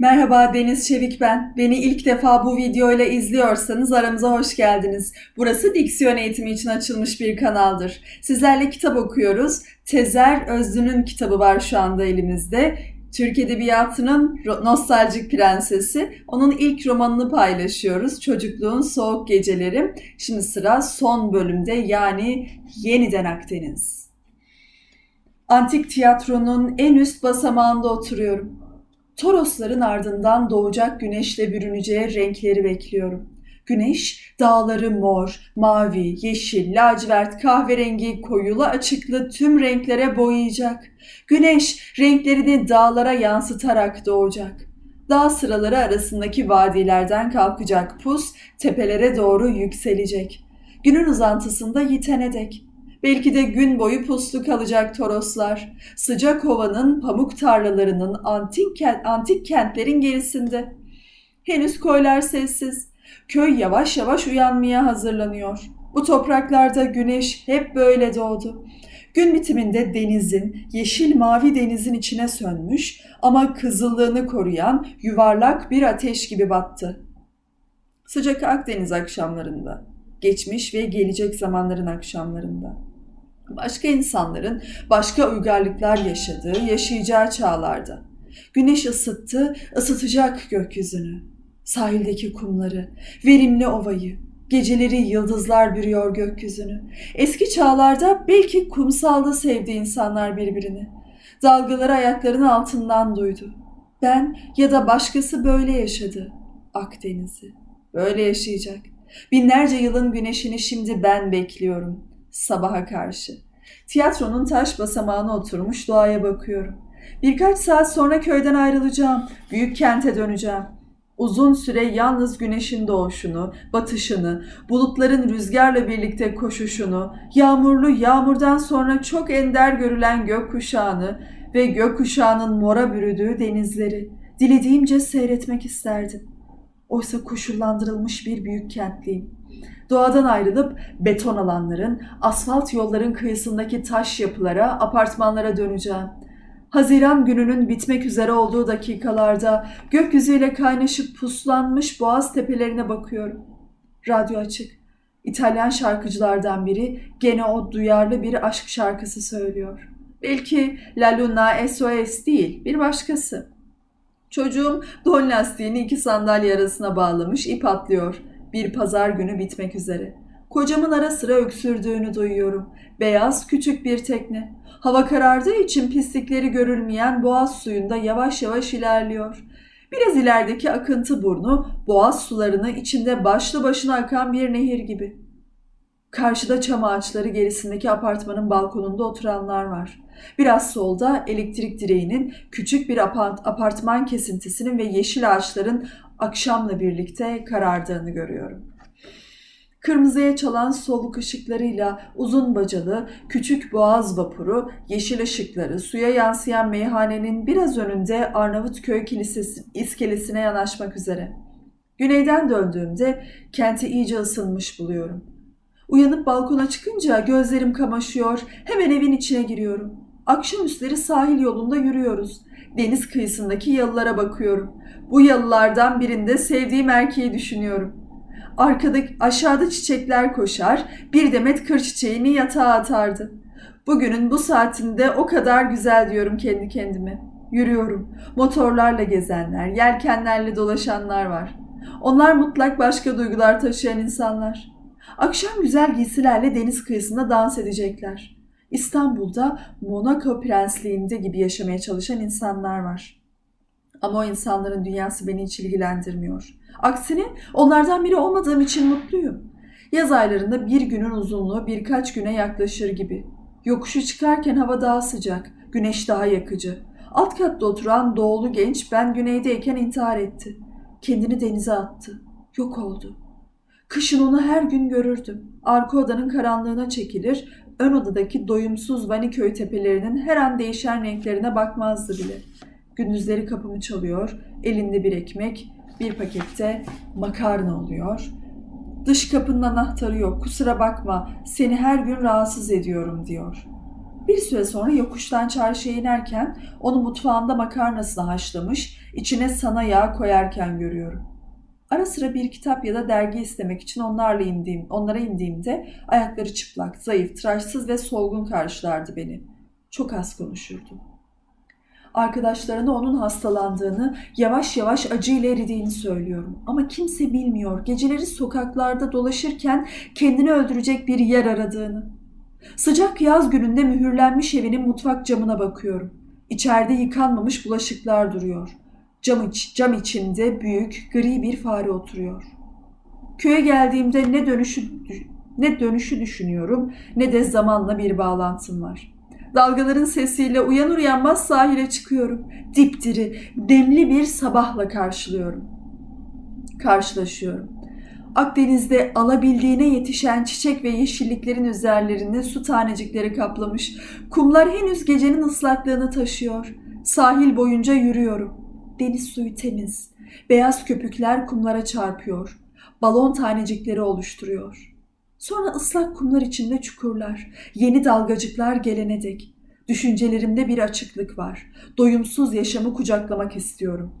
Merhaba Deniz Çevik ben. Beni ilk defa bu videoyla izliyorsanız aramıza hoş geldiniz. Burası diksiyon eğitimi için açılmış bir kanaldır. Sizlerle kitap okuyoruz. Tezer Özlü'nün kitabı var şu anda elimizde. Türk Edebiyatı'nın nostaljik prensesi. Onun ilk romanını paylaşıyoruz. Çocukluğun Soğuk Geceleri. Şimdi sıra son bölümde yani Yeniden Akdeniz. Antik tiyatronun en üst basamağında oturuyorum. Torosların ardından doğacak güneşle bürüneceği renkleri bekliyorum. Güneş dağları mor, mavi, yeşil, lacivert, kahverengi, koyulu açıklı tüm renklere boyayacak. Güneş renklerini dağlara yansıtarak doğacak. Dağ sıraları arasındaki vadilerden kalkacak pus tepelere doğru yükselecek. Günün uzantısında yitene dek. Belki de gün boyu puslu kalacak Toroslar. Sıcak ovanın pamuk tarlalarının antik, kent, antik kentlerin gerisinde. Henüz koylar sessiz. Köy yavaş yavaş uyanmaya hazırlanıyor. Bu topraklarda güneş hep böyle doğdu. Gün bitiminde denizin, yeşil mavi denizin içine sönmüş ama kızıllığını koruyan yuvarlak bir ateş gibi battı. Sıcak Akdeniz akşamlarında, geçmiş ve gelecek zamanların akşamlarında başka insanların başka uygarlıklar yaşadığı, yaşayacağı çağlarda. Güneş ısıttı, ısıtacak gökyüzünü. Sahildeki kumları, verimli ovayı, geceleri yıldızlar bürüyor gökyüzünü. Eski çağlarda belki kumsalda sevdi insanlar birbirini. Dalgaları ayaklarının altından duydu. Ben ya da başkası böyle yaşadı. Akdeniz'i. Böyle yaşayacak. Binlerce yılın güneşini şimdi ben bekliyorum sabaha karşı. Tiyatronun taş basamağına oturmuş doğaya bakıyorum. Birkaç saat sonra köyden ayrılacağım. Büyük kente döneceğim. Uzun süre yalnız güneşin doğuşunu, batışını, bulutların rüzgarla birlikte koşuşunu, yağmurlu yağmurdan sonra çok ender görülen gökkuşağını ve gökkuşağının mora bürüdüğü denizleri dilediğimce seyretmek isterdim. Oysa koşullandırılmış bir büyük kentliyim. Doğadan ayrılıp beton alanların, asfalt yolların kıyısındaki taş yapılara, apartmanlara döneceğim. Haziran gününün bitmek üzere olduğu dakikalarda gökyüzüyle kaynaşıp puslanmış boğaz tepelerine bakıyorum. Radyo açık. İtalyan şarkıcılardan biri gene o duyarlı bir aşk şarkısı söylüyor. Belki La Luna SOS değil, bir başkası. Çocuğum don lastiğini iki sandalye arasına bağlamış, ip atlıyor. Bir pazar günü bitmek üzere. Kocamın ara sıra öksürdüğünü duyuyorum. Beyaz küçük bir tekne. Hava karardığı için pislikleri görülmeyen boğaz suyunda yavaş yavaş ilerliyor. Biraz ilerideki akıntı burnu boğaz sularını içinde başlı başına akan bir nehir gibi. Karşıda çam ağaçları gerisindeki apartmanın balkonunda oturanlar var. Biraz solda elektrik direğinin küçük bir apart- apartman kesintisinin ve yeşil ağaçların akşamla birlikte karardığını görüyorum. Kırmızıya çalan soluk ışıklarıyla uzun bacalı küçük boğaz vapuru, yeşil ışıkları, suya yansıyan meyhanenin biraz önünde Arnavutköy Kilisesi iskelesine yanaşmak üzere. Güneyden döndüğümde kenti iyice ısınmış buluyorum. Uyanıp balkona çıkınca gözlerim kamaşıyor, hemen evin içine giriyorum. Akşamüstleri sahil yolunda yürüyoruz. Deniz kıyısındaki yalılara bakıyorum. Bu yalılardan birinde sevdiğim erkeği düşünüyorum. Arkada, aşağıda çiçekler koşar, bir demet kır çiçeğini yatağa atardı. Bugünün bu saatinde o kadar güzel diyorum kendi kendime. Yürüyorum. Motorlarla gezenler, yelkenlerle dolaşanlar var. Onlar mutlak başka duygular taşıyan insanlar. Akşam güzel giysilerle deniz kıyısında dans edecekler. İstanbul'da Monaco prensliğinde gibi yaşamaya çalışan insanlar var. Ama o insanların dünyası beni hiç ilgilendirmiyor. Aksine onlardan biri olmadığım için mutluyum. Yaz aylarında bir günün uzunluğu birkaç güne yaklaşır gibi. Yokuşu çıkarken hava daha sıcak, güneş daha yakıcı. Alt katta oturan doğulu genç ben güneydeyken intihar etti. Kendini denize attı. Yok oldu. Kışın onu her gün görürdüm. Arka odanın karanlığına çekilir, ön odadaki doyumsuz Vaniköy tepelerinin her an değişen renklerine bakmazdı bile. Gündüzleri kapımı çalıyor, elinde bir ekmek, bir pakette makarna oluyor. Dış kapının anahtarı yok, kusura bakma, seni her gün rahatsız ediyorum diyor. Bir süre sonra yokuştan çarşıya inerken onu mutfağında makarnasını haşlamış, içine sana yağ koyarken görüyorum. Ara sıra bir kitap ya da dergi istemek için onlarla indiğim, onlara indiğimde ayakları çıplak, zayıf, tıraşsız ve solgun karşılardı beni. Çok az konuşurdu. Arkadaşlarına onun hastalandığını, yavaş yavaş acıyla eridiğini söylüyorum. Ama kimse bilmiyor geceleri sokaklarda dolaşırken kendini öldürecek bir yer aradığını. Sıcak yaz gününde mühürlenmiş evinin mutfak camına bakıyorum. İçeride yıkanmamış bulaşıklar duruyor. Cam, iç, cam içinde büyük, gri bir fare oturuyor. Köye geldiğimde ne dönüşü ne dönüşü düşünüyorum ne de zamanla bir bağlantım var. Dalgaların sesiyle uyanır uyanmaz sahile çıkıyorum. Dipdiri, demli bir sabahla karşılıyorum. Karşılaşıyorum. Akdeniz'de alabildiğine yetişen çiçek ve yeşilliklerin üzerlerini su tanecikleri kaplamış. Kumlar henüz gecenin ıslaklığını taşıyor. Sahil boyunca yürüyorum. Deniz suyu temiz. Beyaz köpükler kumlara çarpıyor. Balon tanecikleri oluşturuyor. Sonra ıslak kumlar içinde çukurlar, yeni dalgacıklar gelene dek. Düşüncelerimde bir açıklık var. Doyumsuz yaşamı kucaklamak istiyorum.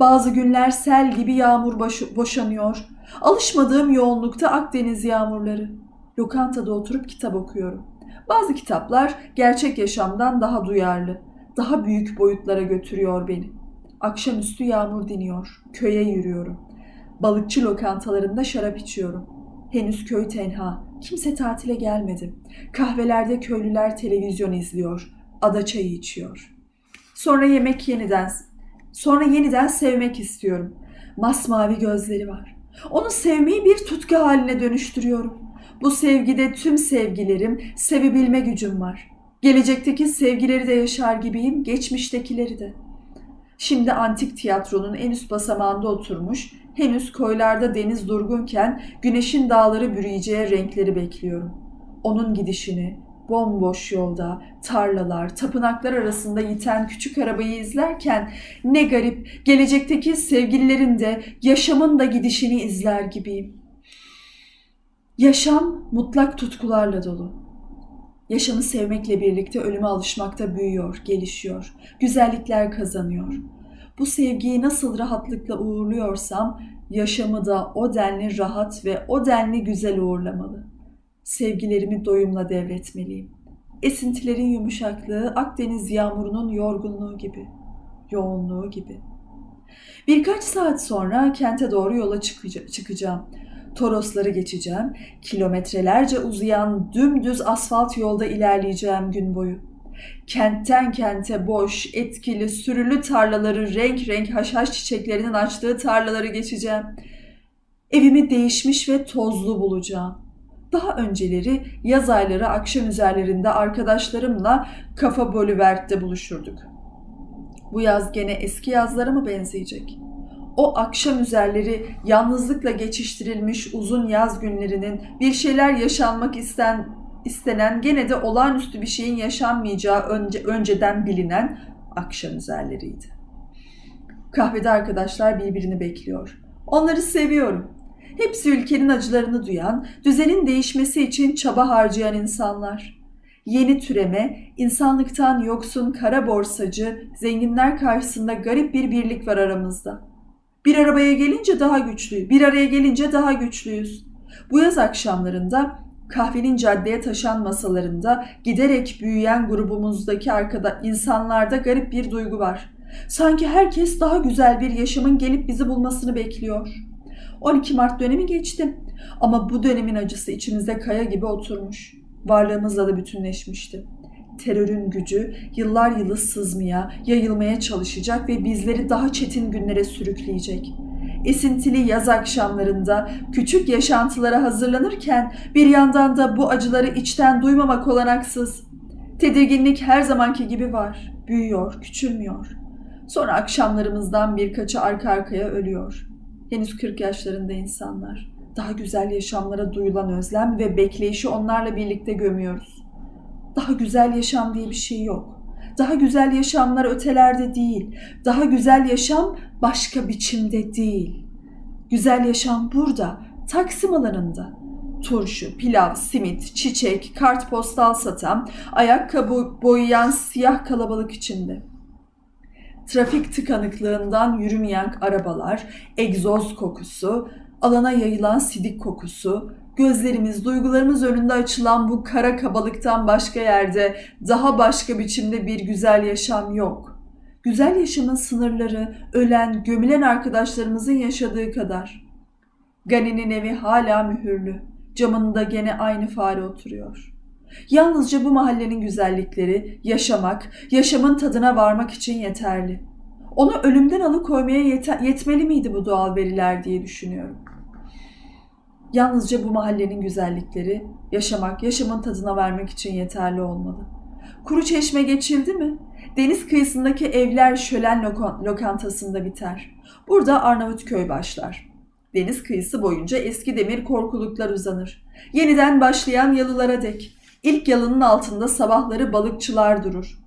Bazı günler sel gibi yağmur boş- boşanıyor. Alışmadığım yoğunlukta Akdeniz yağmurları. Lokantada oturup kitap okuyorum. Bazı kitaplar gerçek yaşamdan daha duyarlı, daha büyük boyutlara götürüyor beni. Akşamüstü yağmur diniyor, köye yürüyorum. Balıkçı lokantalarında şarap içiyorum. Henüz köy tenha, kimse tatile gelmedi. Kahvelerde köylüler televizyon izliyor, ada çayı içiyor. Sonra yemek yeniden, sonra yeniden sevmek istiyorum. Masmavi gözleri var. Onu sevmeyi bir tutku haline dönüştürüyorum. Bu sevgide tüm sevgilerim, sevebilme gücüm var. Gelecekteki sevgileri de yaşar gibiyim, geçmiştekileri de. Şimdi antik tiyatronun en üst basamağında oturmuş, henüz koylarda deniz durgunken güneşin dağları bürüyeceği renkleri bekliyorum. Onun gidişini, bomboş yolda, tarlalar, tapınaklar arasında yiten küçük arabayı izlerken ne garip gelecekteki sevgililerin de yaşamın da gidişini izler gibiyim. Yaşam mutlak tutkularla dolu. Yaşamı sevmekle birlikte ölüme alışmakta büyüyor, gelişiyor, güzellikler kazanıyor. Bu sevgiyi nasıl rahatlıkla uğurluyorsam yaşamı da o denli rahat ve o denli güzel uğurlamalı. Sevgilerimi doyumla devretmeliyim. Esintilerin yumuşaklığı Akdeniz yağmurunun yorgunluğu gibi, yoğunluğu gibi. Birkaç saat sonra kente doğru yola çıkacağım. Torosları geçeceğim. Kilometrelerce uzayan dümdüz asfalt yolda ilerleyeceğim gün boyu. Kentten kente boş, etkili, sürülü tarlaları, renk renk haşhaş çiçeklerinin açtığı tarlaları geçeceğim. Evimi değişmiş ve tozlu bulacağım. Daha önceleri yaz ayları akşam üzerlerinde arkadaşlarımla Kafa Bolivert'te buluşurduk. Bu yaz gene eski yazlara mı benzeyecek?'' o akşam üzerleri yalnızlıkla geçiştirilmiş uzun yaz günlerinin bir şeyler yaşanmak isten, istenen gene de olağanüstü bir şeyin yaşanmayacağı önce, önceden bilinen akşam üzerleriydi. Kahvede arkadaşlar birbirini bekliyor. Onları seviyorum. Hepsi ülkenin acılarını duyan, düzenin değişmesi için çaba harcayan insanlar. Yeni türeme, insanlıktan yoksun kara borsacı, zenginler karşısında garip bir birlik var aramızda.'' Bir arabaya gelince daha güçlü, bir araya gelince daha güçlüyüz. Bu yaz akşamlarında kahvenin caddeye taşan masalarında giderek büyüyen grubumuzdaki arkada insanlarda garip bir duygu var. Sanki herkes daha güzel bir yaşamın gelip bizi bulmasını bekliyor. 12 Mart dönemi geçti ama bu dönemin acısı içimizde kaya gibi oturmuş. Varlığımızla da bütünleşmişti terörün gücü yıllar yılı sızmaya, yayılmaya çalışacak ve bizleri daha çetin günlere sürükleyecek. Esintili yaz akşamlarında küçük yaşantılara hazırlanırken bir yandan da bu acıları içten duymamak olanaksız. Tedirginlik her zamanki gibi var. Büyüyor, küçülmüyor. Sonra akşamlarımızdan birkaçı arka arkaya ölüyor. Henüz 40 yaşlarında insanlar. Daha güzel yaşamlara duyulan özlem ve bekleyişi onlarla birlikte gömüyoruz. Daha güzel yaşam diye bir şey yok. Daha güzel yaşamlar ötelerde değil. Daha güzel yaşam başka biçimde değil. Güzel yaşam burada, Taksim alanında. turşu, pilav, simit, çiçek, kartpostal satan, ayakkabı boyayan siyah kalabalık içinde. Trafik tıkanıklığından yürümeyen arabalar, egzoz kokusu, alana yayılan sidik kokusu, gözlerimiz, duygularımız önünde açılan bu kara kabalıktan başka yerde, daha başka biçimde bir güzel yaşam yok. Güzel yaşamın sınırları ölen, gömülen arkadaşlarımızın yaşadığı kadar. Gani'nin evi hala mühürlü. Camında gene aynı fare oturuyor. Yalnızca bu mahallenin güzellikleri yaşamak, yaşamın tadına varmak için yeterli. Onu ölümden alıkoymaya yetmeli miydi bu doğal veriler diye düşünüyorum. Yalnızca bu mahallenin güzellikleri yaşamak, yaşamın tadına vermek için yeterli olmalı. Kuru çeşme geçildi mi? Deniz kıyısındaki evler şölen lokan- lokantasında biter. Burada Arnavutköy başlar. Deniz kıyısı boyunca eski demir korkuluklar uzanır. Yeniden başlayan yalılara dek. İlk yalının altında sabahları balıkçılar durur.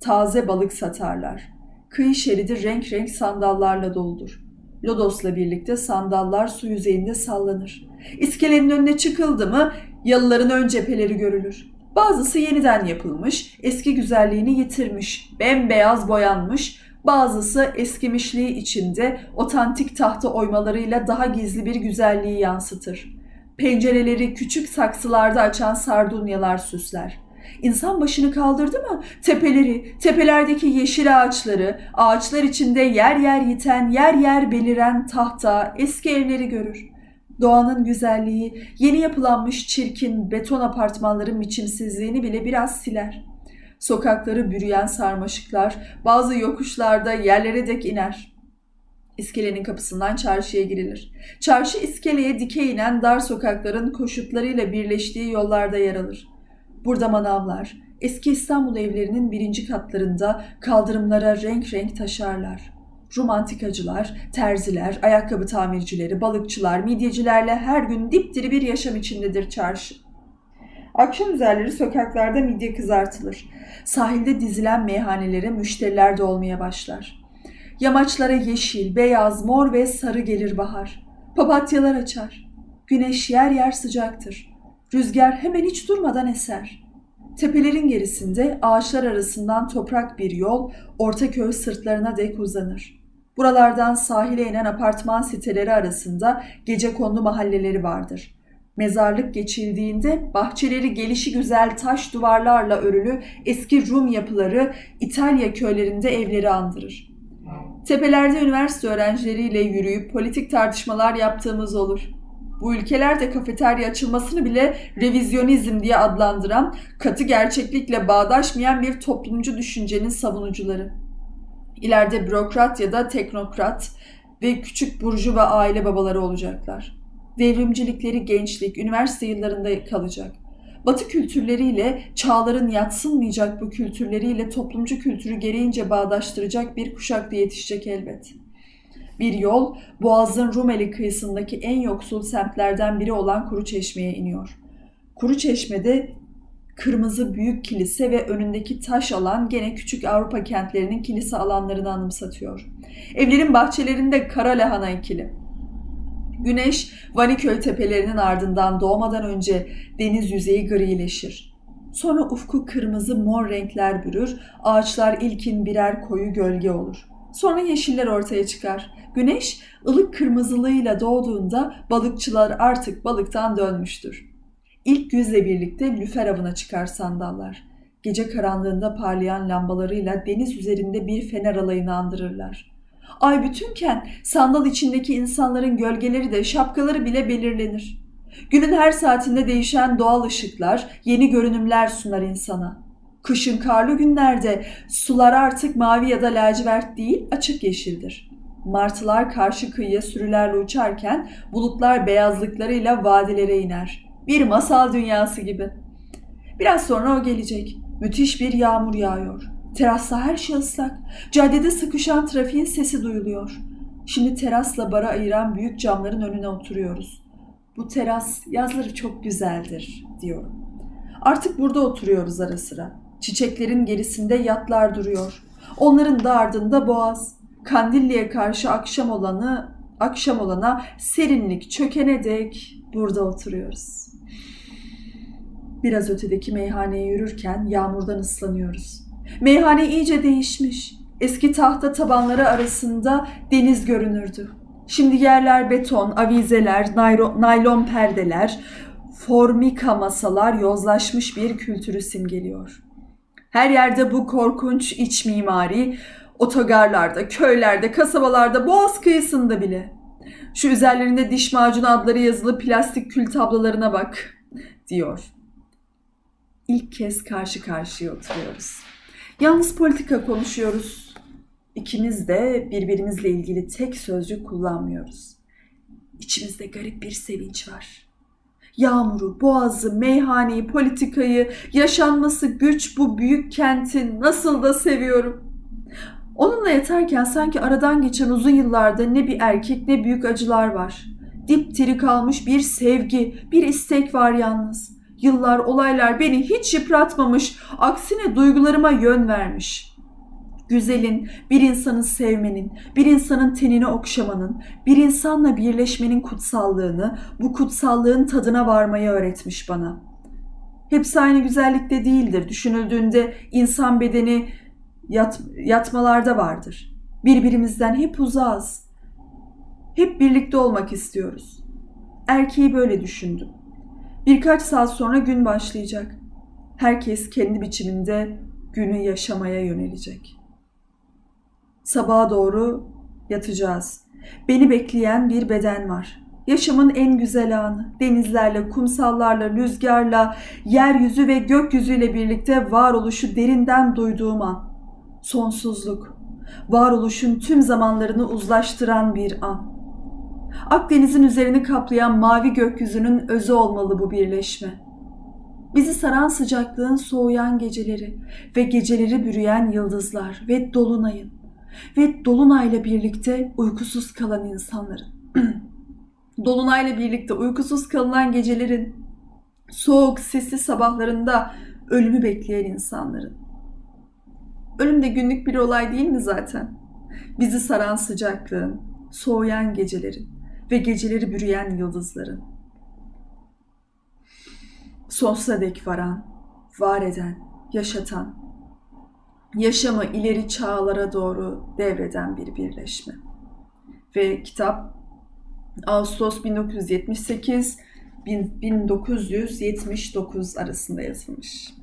Taze balık satarlar. Kıyı şeridi renk renk sandallarla doludur. Lodos'la birlikte sandallar su yüzeyinde sallanır. İskelenin önüne çıkıldı mı yalıların ön cepheleri görülür. Bazısı yeniden yapılmış, eski güzelliğini yitirmiş, bembeyaz boyanmış, bazısı eskimişliği içinde otantik tahta oymalarıyla daha gizli bir güzelliği yansıtır. Pencereleri küçük saksılarda açan sardunyalar süsler. İnsan başını kaldırdı mı tepeleri, tepelerdeki yeşil ağaçları, ağaçlar içinde yer yer yiten, yer yer beliren tahta, eski evleri görür. Doğanın güzelliği, yeni yapılanmış çirkin beton apartmanların biçimsizliğini bile biraz siler. Sokakları bürüyen sarmaşıklar bazı yokuşlarda yerlere dek iner. İskelenin kapısından çarşıya girilir. Çarşı iskeleye dikey inen dar sokakların koşutlarıyla birleştiği yollarda yer alır. Burada manavlar, eski İstanbul evlerinin birinci katlarında kaldırımlara renk renk taşarlar. Rum antikacılar, terziler, ayakkabı tamircileri, balıkçılar, midyecilerle her gün dipdiri bir yaşam içindedir çarşı. Akşam üzerleri sokaklarda midye kızartılır. Sahilde dizilen meyhanelere müşteriler de olmaya başlar. Yamaçlara yeşil, beyaz, mor ve sarı gelir bahar. Papatyalar açar. Güneş yer yer sıcaktır. Rüzgar hemen hiç durmadan eser. Tepelerin gerisinde ağaçlar arasından toprak bir yol Ortaköy sırtlarına dek uzanır. Buralardan sahile inen apartman siteleri arasında gece kondu mahalleleri vardır. Mezarlık geçildiğinde bahçeleri gelişi güzel taş duvarlarla örülü eski Rum yapıları İtalya köylerinde evleri andırır. Tepelerde üniversite öğrencileriyle yürüyüp politik tartışmalar yaptığımız olur. Bu ülkelerde kafeterya açılmasını bile revizyonizm diye adlandıran, katı gerçeklikle bağdaşmayan bir toplumcu düşüncenin savunucuları. İleride bürokrat ya da teknokrat ve küçük burju ve aile babaları olacaklar. Devrimcilikleri gençlik, üniversite yıllarında kalacak. Batı kültürleriyle, çağların yatsınmayacak bu kültürleriyle toplumcu kültürü gereğince bağdaştıracak bir kuşak da yetişecek elbet. Bir yol, Boğaz'ın Rumeli kıyısındaki en yoksul semtlerden biri olan Kuruçeşme'ye iniyor. Kuruçeşme'de kırmızı büyük kilise ve önündeki taş alan gene küçük Avrupa kentlerinin kilise alanlarını anımsatıyor. Evlerin bahçelerinde kara lahana ekili. Güneş Vaniköy tepelerinin ardından doğmadan önce deniz yüzeyi grileşir. Sonra ufku kırmızı mor renkler bürür, ağaçlar ilkin birer koyu gölge olur. Sonra yeşiller ortaya çıkar. Güneş ılık kırmızılığıyla doğduğunda balıkçılar artık balıktan dönmüştür. İlk güzle birlikte lüfer avına çıkar sandallar. Gece karanlığında parlayan lambalarıyla deniz üzerinde bir fener alayını andırırlar. Ay bütünken sandal içindeki insanların gölgeleri de şapkaları bile belirlenir. Günün her saatinde değişen doğal ışıklar, yeni görünümler sunar insana. Kışın karlı günlerde sular artık mavi ya da lacivert değil, açık yeşildir. Martılar karşı kıyıya sürülerle uçarken bulutlar beyazlıklarıyla vadilere iner. Bir masal dünyası gibi. Biraz sonra o gelecek. Müthiş bir yağmur yağıyor. Terasta her şey ıslak. Caddede sıkışan trafiğin sesi duyuluyor. Şimdi terasla bara ayıran büyük camların önüne oturuyoruz. Bu teras yazları çok güzeldir diyorum. Artık burada oturuyoruz ara sıra. Çiçeklerin gerisinde yatlar duruyor. Onların da ardında boğaz. Kandilli'ye karşı akşam olanı, akşam olana serinlik çökene dek burada oturuyoruz. Biraz ötedeki meyhaneye yürürken yağmurdan ıslanıyoruz. Meyhane iyice değişmiş. Eski tahta tabanları arasında deniz görünürdü. Şimdi yerler beton, avizeler, nayro- naylon perdeler, formika masalar yozlaşmış bir kültürü simgeliyor. Her yerde bu korkunç iç mimari, otogarlarda, köylerde, kasabalarda, boğaz kıyısında bile. Şu üzerlerinde diş macunu adları yazılı plastik kül tablolarına bak, diyor. İlk kez karşı karşıya oturuyoruz. Yalnız politika konuşuyoruz. İkimiz de birbirimizle ilgili tek sözcük kullanmıyoruz. İçimizde garip bir sevinç var. Yağmuru, boğazı, meyhaneyi, politikayı, yaşanması güç bu büyük kenti nasıl da seviyorum. Onunla yatarken sanki aradan geçen uzun yıllarda ne bir erkek ne büyük acılar var. Dipdiri kalmış bir sevgi, bir istek var yalnız. Yıllar, olaylar beni hiç yıpratmamış, aksine duygularıma yön vermiş. Güzelin, bir insanı sevmenin, bir insanın tenini okşamanın, bir insanla birleşmenin kutsallığını, bu kutsallığın tadına varmayı öğretmiş bana. Hepsi aynı güzellikte değildir. Düşünüldüğünde insan bedeni yat, yatmalarda vardır. Birbirimizden hep uzağız. Hep birlikte olmak istiyoruz. Erkeği böyle düşündüm. Birkaç saat sonra gün başlayacak. Herkes kendi biçiminde günü yaşamaya yönelecek. Sabaha doğru yatacağız. Beni bekleyen bir beden var. Yaşamın en güzel anı. Denizlerle, kumsallarla, rüzgarla, yeryüzü ve gökyüzüyle birlikte varoluşu derinden duyduğum an. Sonsuzluk. Varoluşun tüm zamanlarını uzlaştıran bir an. Akdeniz'in üzerini kaplayan mavi gökyüzünün özü olmalı bu birleşme. Bizi saran sıcaklığın soğuyan geceleri ve geceleri bürüyen yıldızlar ve dolunayın ve dolunayla birlikte uykusuz kalan insanların. dolunayla birlikte uykusuz kalınan gecelerin soğuk sisli sabahlarında ölümü bekleyen insanların. Ölüm de günlük bir olay değil mi zaten? Bizi saran sıcaklığın, soğuyan gecelerin ve geceleri bürüyen yıldızların. Sonsuza dek varan, var eden, yaşatan, yaşamı ileri çağlara doğru devreden bir birleşme. Ve kitap Ağustos 1978 1979 arasında yazılmış.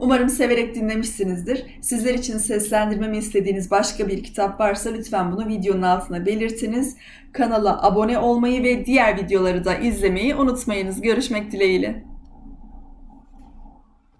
Umarım severek dinlemişsinizdir. Sizler için seslendirmemi istediğiniz başka bir kitap varsa lütfen bunu videonun altına belirtiniz. Kanala abone olmayı ve diğer videoları da izlemeyi unutmayınız. Görüşmek dileğiyle.